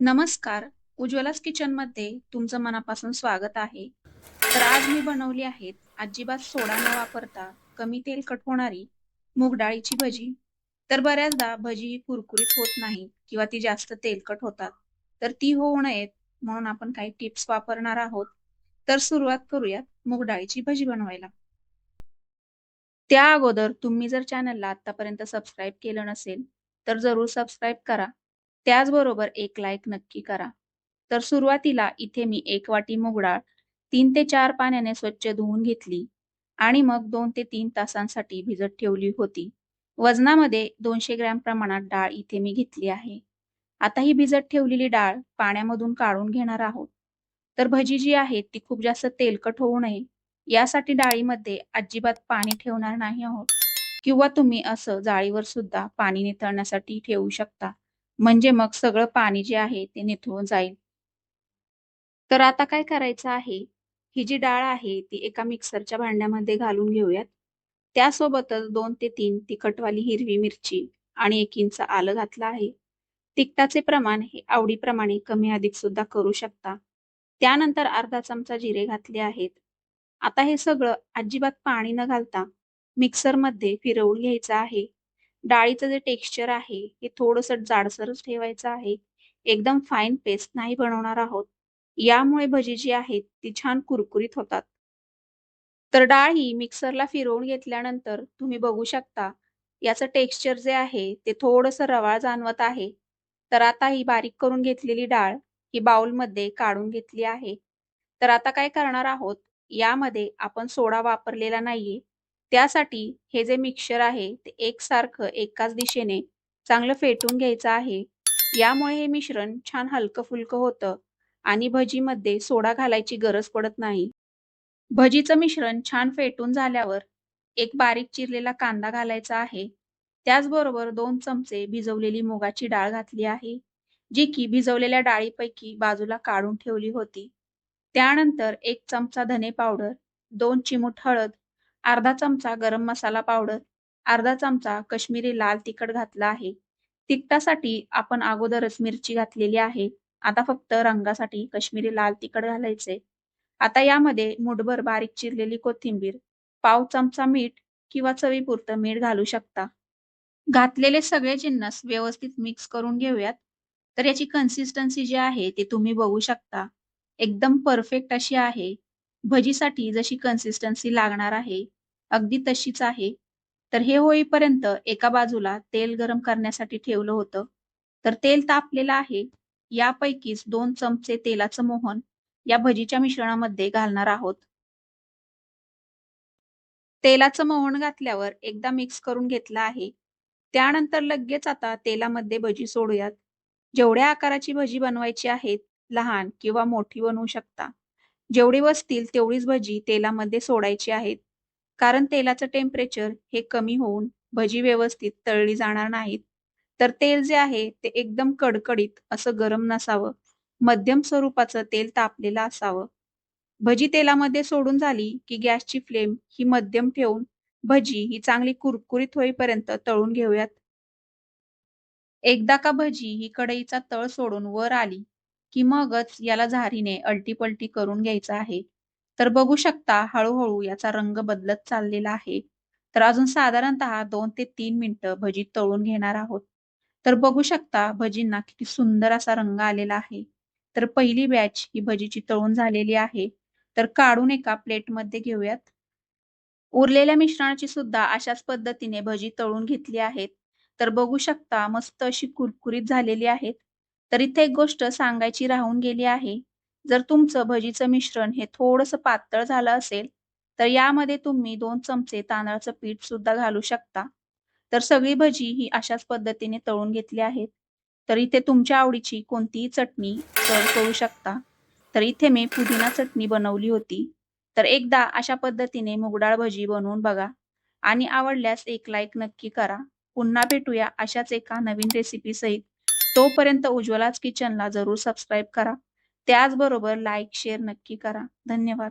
नमस्कार. उज्ज्वलास किचनमध्ये तुमचं मनापासून स्वागत आहे. तर आज मी बनवली आहेत अजिबात सोडा न वापरता कमी तेलकट होणारी मूग डाळीची भजी. तर बऱ्याचदा भजी ही कुरकुरीत होत नाही किंवा ती जास्त तेलकट होतात. तर ती होऊ नयेत म्हणून आपण काही टिप्स वापरणार आहोत. तर सुरुवात करूयात मूग डाळीची भजी बनवायला. त्या अगोदर तुम्ही जर चॅनलला आतापर्यंत सबस्क्राईब केलं नसेल तर जरूर सबस्क्राईब करा. त्याचबरोबर एक लाईक नक्की करा. तर सुरुवातीला इथे मी एक वाटी मूग डाळ तीन ते चार पाण्याने स्वच्छ धुवून घेतली आणि मग दोन ते तीन तासांसाठी भिजत ठेवली होती. वजनामध्ये दोनशे ग्रॅम प्रमाणात डाळ इथे मी घेतली आहे. आता ही भिजत ठेवलेली डाळ पाण्यामधून काढून घेणार आहोत. तर भजी जी आहे ती खूप जास्त तेलकट होऊ नये. यासाठी डाळीमध्ये अजिबात पाणी ठेवणार नाही आहोत. किंवा तुम्ही असं जाळीवर सुद्धा पाणी निथळण्यासाठी ठेवू शकता. म्हणजे मग सगळं पाणी जे आहे ते निथळून जाईल. तर आता काय करायचं आहे? ही जी डाळ आहे ती एका मिक्सरच्या भांड्यामध्ये घालून घेऊयात. त्यासोबतच दोन ते तीन तिखटवाली हिरवी मिरची आणि एक इंच आलं घातलं आहे. तिखटाचे प्रमाण हे आवडीप्रमाणे कमी अधिक सुद्धा करू शकता. त्यानंतर अर्धा चमचा जिरे घातले आहेत. आता हे सगळं अजिबात पाणी न घालता मिक्सरमध्ये फिरवून घ्यायचं आहे. डाळीचं जे टेक्स्चर आहे हे थोडस जाडसरच ठेवायचं आहे. एकदम फाईन पेस्ट नाही बनवणार आहोत. यामुळे भजी जी आहेत ती छान कुरकुरीत होतात. तर डाळ ही मिक्सरला फिरवून घेतल्यानंतर तुम्ही बघू शकता याचं टेक्स्चर जे आहे ते थोडंसं रवाळ जाणवत आहे. तर आता ही बारीक करून घेतलेली डाळ ही बाउलमध्ये काढून घेतली आहे. तर आता काय करणार आहोत? यामध्ये आपण सोडा वापरलेला नाहीये. त्यासाठी हे जे मिक्सर आहे ते एकसारखं एकाच दिशेने चांगलं फेटून घ्यायचं आहे. यामुळे हे मिश्रण छान हलकं फुलकं होतं आणि भजीमध्ये सोडा घालायची गरज पडत नाही. भजीचं मिश्रण छान फेटून झाल्यावर एक बारीक चिरलेला कांदा घालायचा आहे. त्याचबरोबर दोन चमचे भिजवलेली मुगाची डाळ घातली आहे जी की भिजवलेल्या डाळीपैकी बाजूला काढून ठेवली होती. त्यानंतर एक चमचा धने पावडर दोन चिमूट हळद अर्धा चमचा गरम मसाला पावडर अर्धा चमचा कश्मीरी लाल तिखट घातला आहे. तिखटासाठी आपण अगोदरच मिरची घातलेली आहे. आता फक्त रंगासाठी कश्मीरी लाल तिखट घालायचे. आता यामध्ये मुठभर बारीक चिरलेली कोथिंबीर पाव चमचा मीठ किंवा चवीपुरतं मीठ घालू शकता. घातलेले सगळे जिन्नस व्यवस्थित मिक्स करून घेऊयात. तर याची कन्सिस्टन्सी जी आहे ती तुम्ही बघू शकता. एकदम परफेक्ट अशी आहे. भजीसाठी जशी कन्सिस्टन्सी लागणार आहे अगदी तशीच आहे. तर हे होईपर्यंत एका बाजूला तेल गरम करण्यासाठी ठेवलं होतं. तर तेल तापलेलं आहे. यापैकीच दोन चमचे तेलाचं मोहन या भजीच्या मिश्रणामध्ये घालणार आहोत. तेलाचं मोहन घातल्यावर एकदा मिक्स करून घेतलं आहे. त्यानंतर लगेच आता तेलामध्ये भजी सोडूयात. जेवढ्या आकाराची भजी बनवायची आहेत लहान किंवा मोठी बनवू शकता. जेवढी बसतील तेवढीच भजी तेलामध्ये सोडायची आहेत. कारण तेलाचं टेम्परेचर हे कमी होऊन भजी व्यवस्थित तळली जाणार नाहीत. तर तेल जे आहे ते एकदम कडकडीत असं गरम नसावं. मध्यम स्वरूपाचं तेल तापलेलं असावं. भजी तेलामध्ये सोडून झाली की गॅसची फ्लेम ही मध्यम ठेवून भजी ही चांगली कुरकुरीत होईपर्यंत तळून घेऊयात. एकदा का भजी ही कढईचा तळ सोडून वर आली की मगच याला झारीने अलटी करून घ्यायचं आहे. तर बघू शकता हळूहळू याचा रंग बदलत चाललेला आहे. तर अजून साधारणतः दोन ते तीन मिनिटं भजी तळून घेणार आहोत. तर बघू शकता भजींना किती सुंदर असा रंग आलेला आहे. तर पहिली बॅच ही भजीची तळून झालेली आहे. तर काढून एका प्लेटमध्ये घेऊयात. उरलेल्या मिश्रणाची सुद्धा अशाच पद्धतीने भजी तळून घेतली आहेत. तर बघू शकता मस्त अशी कुरकुरीत झालेली आहेत. तर इथे एक गोष्ट सांगायची राहून गेली आहे. जर तुमचं भजीचं मिश्रण हे थोडंसं पातळ झालं असेल तर यामध्ये तुम्ही दोन चमचे तांदळाचं पीठ सुद्धा घालू शकता. तर सगळी भजी ही अशाच पद्धतीने तळून घेतली आहेत. तर इथे तुमच्या आवडीची कोणतीही चटणी सर्व करू शकता. तर इथे मी पुदिना चटणी बनवली होती. तर एकदा अशा पद्धतीने मुगडाळ भजी बनवून बघा. आणि आवडल्यास एक लाईक नक्की करा. पुन्हा भेटूया अशाच एका नवीन रेसिपी सहित. तोपर्यंत उज्ज्वलाच किचनला जरूर सबस्क्राईब करा. त्याचबरोबर लाईक शेअर नक्की करा. धन्यवाद.